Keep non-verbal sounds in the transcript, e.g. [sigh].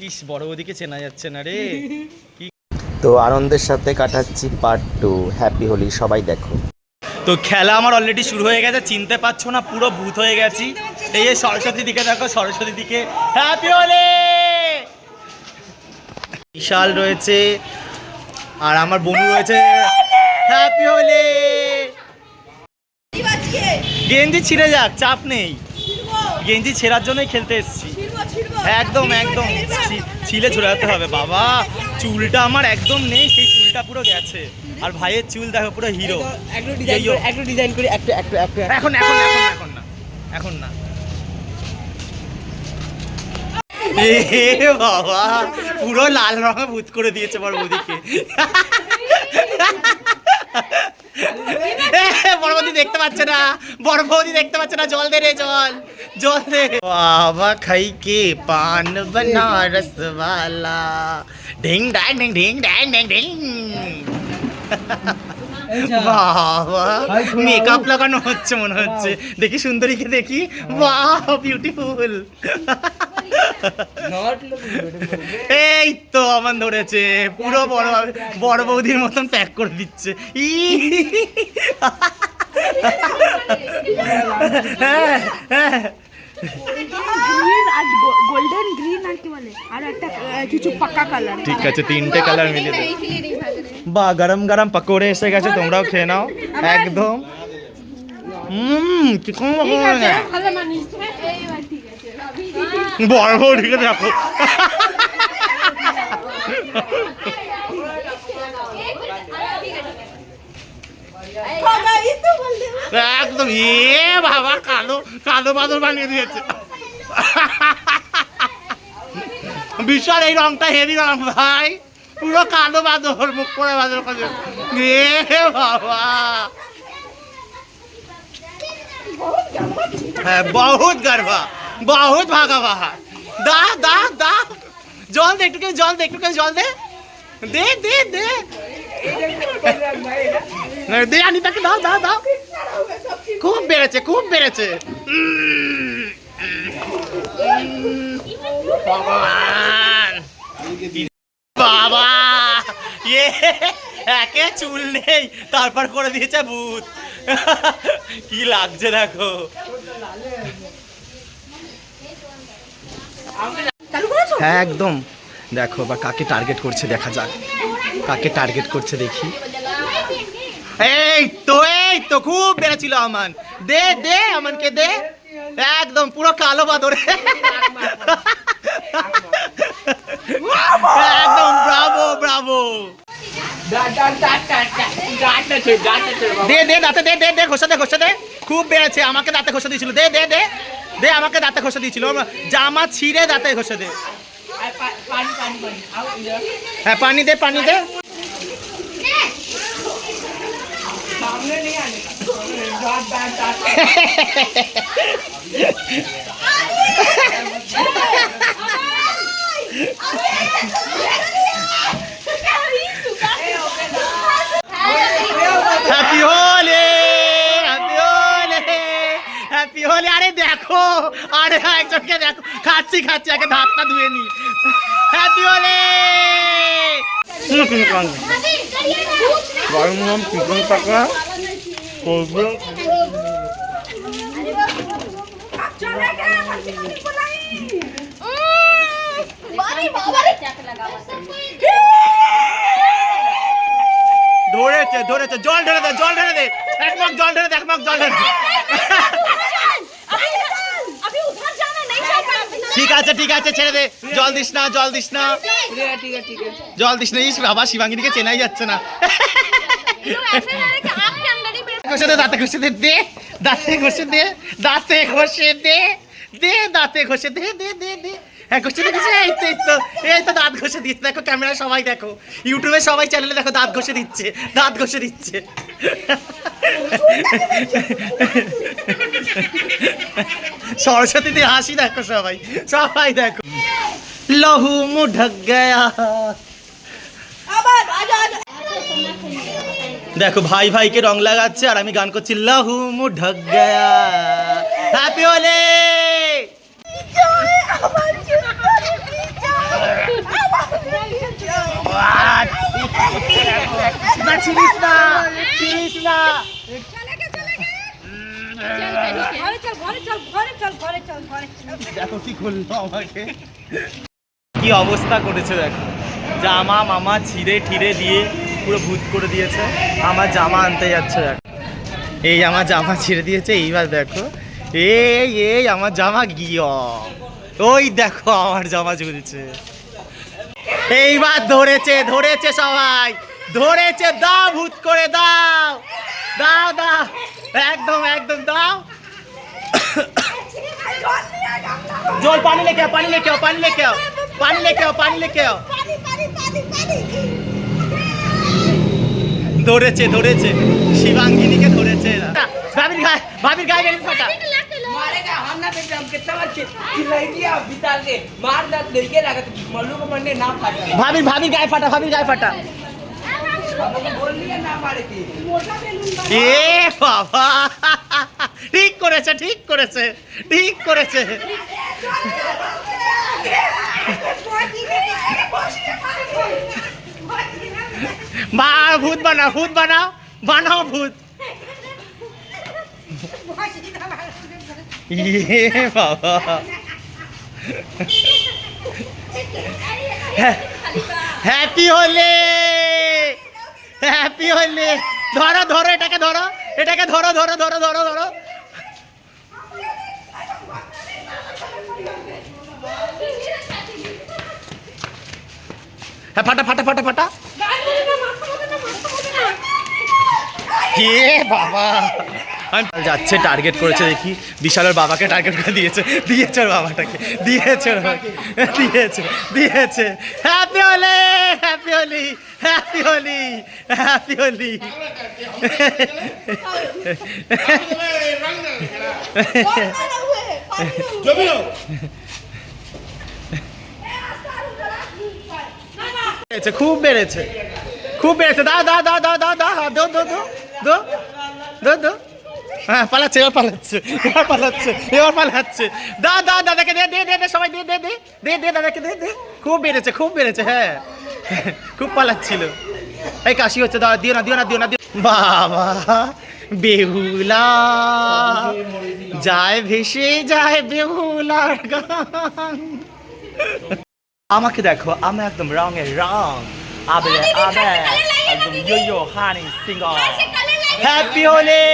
ইস বড় ওদিকে চেনা যাচ্ছে না রে। [laughs] কি তো আনন্দের সাথে কাটাচ্ছি পার্ট টু হ্যাপি হোলি সবাই দেখো। তো খেলা আমার অলরেডি শুরু হয়ে গেছে চিনতে পারছ না পুরো ভূত হয়ে গেছি। এই যে সরস্বতী দিকে দেখো সরস্বতী দিকে হ্যাপি হোলি বিশাল রয়েছে আর আমার বনু রয়েছে হ্যাপি হোলি গেঞ্জি ছিঁড়ে যাক চাপ নেই। গেঞ্জি ছেঁড়ার জন্যই খেলতে এসেছি। একদম একদম। ছিলে ঝোলাতে হবে বাবা। চুলটা আমার একদম নেই সেই চুলটা পুরো গেছে। আর ভাইয়ের চুল দেখো পুরো হিরো। একটু ডিজাইন। করে একটু ডিজাইন করে একটু একটু একটু এখন এখন এখন এখন না এখন না। এ বাবা পুরো লাল রঙে ভূত করে দিয়েছে বড় বৌদিকে। [laughs] [laughs] বড় বৌদি দেখতে পাচ্ছে না। বড় বৌদি দেখতে পাচ্ছে না। জল দে রে জল। জল দে। বাবা খাই কে? পান বনারস वाला ঢিং ড্যাং ঢিং ঢিং ড্যাং ড্যাং ঢিং। বাবা মেকআপ লাগানো হচ্ছে মনে হচ্ছে। দেখি সুন্দরীকে দেখি। বাহ বিউটিফুল নট এই তো আমার ধরেছে। পুরো বড় বড় বৌদির মতন প্যাক করে দিচ্ছে। ই। হ্যাঁ, হ্যাঁ। গোল্ডেন গ্রিন আর কি বলে? আর একটা কিছু পাকা কালার ঠিক আছে তিনটে কালার মিলে বা গরম গরম পকোড়ে এসে গেছে তোমরাও খেয়ে নাও। একদম। হুম চিকন বড় বড় ঠিক আছে রাখো একদম, এ বাবা, কালো কালো বাদল বানিয়ে দিয়েছে। বিশাল এই রংটা হেরি রং, ভাই। পুরো কালো বাদর মুখ পড়ে বাদর কাছে এ বাবা। হ্যাঁ বহুত গর্বা, বহুত ভাগা বাহা দা দা দা। জল দে, একটু জল দে, একটু করে জল দে। দে দে দে। দে আনিতাকে দাও দাও দাও। খুব বেড়েছে খুব বেড়েছে। ভগবান। বাবা ইয়ে একে চুল নেই তারপর করে দিয়েছে ভূত। কি লাগছে দেখো। হ্যাঁ একদম। দেখো বা কাকে টার্গেট করছে দেখা যাক। কাকে টার্গেট করছে দেখি। এই তো এই তো, খুব বেড়েছিল আমান। দে দে আমানকে দে। একদম, পুরো কালো বাদরে। একদম ব্রাভো ব্রাভো দে। খুব বেড়েছে, আমাকে দাঁতে ঘষা দিয়েছিল। দে দে দে। দে, আমাকে দাঁতে ঘষা দিয়েছিল। জামা ছিঁড়ে দাঁতে ঘষে দে। হ্যাঁ পানি দে পানি দে happy Holi happy Holi happy Holi আরে দেখো আরে একজনকে দেখো। খাচ্ছি খাচ্ছি আগে ধাতটা ধুয়ে নি। হ্যাপি হোলি গরম গরম চিকেন পাকোড়া করব ধরেছে ধরেছে। জল ঢেলে দে জল ঢেলে দে। এক মগ জল ঢেলে দে এক মগ জল ঢেলে দে। ঠিক আছে ঠিক আছে, ছেড়ে দে। জল দিস না, জল দিস না। জল দিস না, ইস, বাবা, শিবাঙ্গিনীকে চেনাই যাচ্ছে না। দাঁতে ঘষে দে দে দাঁতে ঘষে দে, দাঁতে ঘষে দে দে, দাঁতে ঘষে দে দে দে দে। হ্যাঁ ঘষে এই তো এই তো এই তো দাঁত ঘষে দিচ্ছে। দেখো, ক্যামেরায় সবাই দেখো। ইউটিউবে সবাই চ্যানেলে দেখো, দাঁত ঘষে দিচ্ছে, দাঁত ঘষে দিচ্ছে। সরস্বতীতে হাসি দেখো সবাই সবাই দেখো। লহু মু ঢক গয়া। দেখো, ভাই ভাইকে রং লাগাচ্ছে আর আমি গান করছি, লহু মু ঢক গয়া। হ্যাপি হোলি না না না। কি অবস্থা করেছে দেখো। জামা মামা ছিঁড়ে ঠিড়ে দিয়ে পুরো ভূত করে দিয়েছে। আমার জামা আনতে যাচ্ছে দেখো। এই আমার জামা ছিঁড়ে দিয়েছে এইবার দেখো। এই এই আমার জামা গিয়। ওই দেখো আমার জামা ঝুলছে। এইবার ধরেছে ধরেছে সবাই। ধরেছে দাও ভূত করে দাও দাও দাও একদম একদম দাও জল পানি লেকে আও, পানি লেকে আও, পানি লেকে আও, পানি লেকে আও, পানি লেকে আও। ধরেছে ধরেছে শিবাঙ্গিনীকে ধরেছে এরা। ভাবির গায়ে ভাবির গায়ে বেলুন ফাটা मारेगा हम ना देख हम कितना बार चिल्लाई दिया विशाल के मार ना लेके लगा तो मल्लू को मरने ना फाटा ভাবির ভাবির গায়ে ফাটা ভাবির গায়ে ফাটা এ বাবা। ঠিক করেছে ঠিক করেছে ঠিক করেছে। বা, ভূত বানাও ভূত বানাও বানাও ভূত। বাবা। হ্যাপি হলে। হ্যাপি হইলে। ধরো ধরো এটাকে ধরো এটাকে ধরো ধরো ধরো ধরো ধরো। হ্যাঁ ফাটা ফাটা ফাটা ফাটা। কে বাবা। যাচ্ছে টার্গেট করেছে দেখি। বিশালের বাবাকে টার্গেট করে দিয়েছে। দিয়েছে ওর বাবাটাকে। দিয়েছে ওর দিয়েছে দিয়েছে। Happy Holi happy Holi happy Holi happy Holi খুব বেড়েছে। খুব বেড়েছে। দা দা দা দা দা দা দো দো দো দো দো দো হ্যাঁ পালাচ্ছে এবার পালাচ্ছে এবার পালাচ্ছে এবার পালাচ্ছে। দা দা দাদাকে দে দে দে দে সবাই দে দে দে দে দে দাদাকে দে দে। খুব বেড়েছে খুব বেড়েছে হ্যাঁ। খুব পালাচ্ছিল। এই কাশি হচ্ছে দাদা দিও না দিও না দিও না দিও। বাবা বেহুলা। যায় ভেসে যায় বেহুলার গান। আমাকে দেখো আমি একদম রঙের রং। আবে আবে একদম yo yo Honey singer happy Holi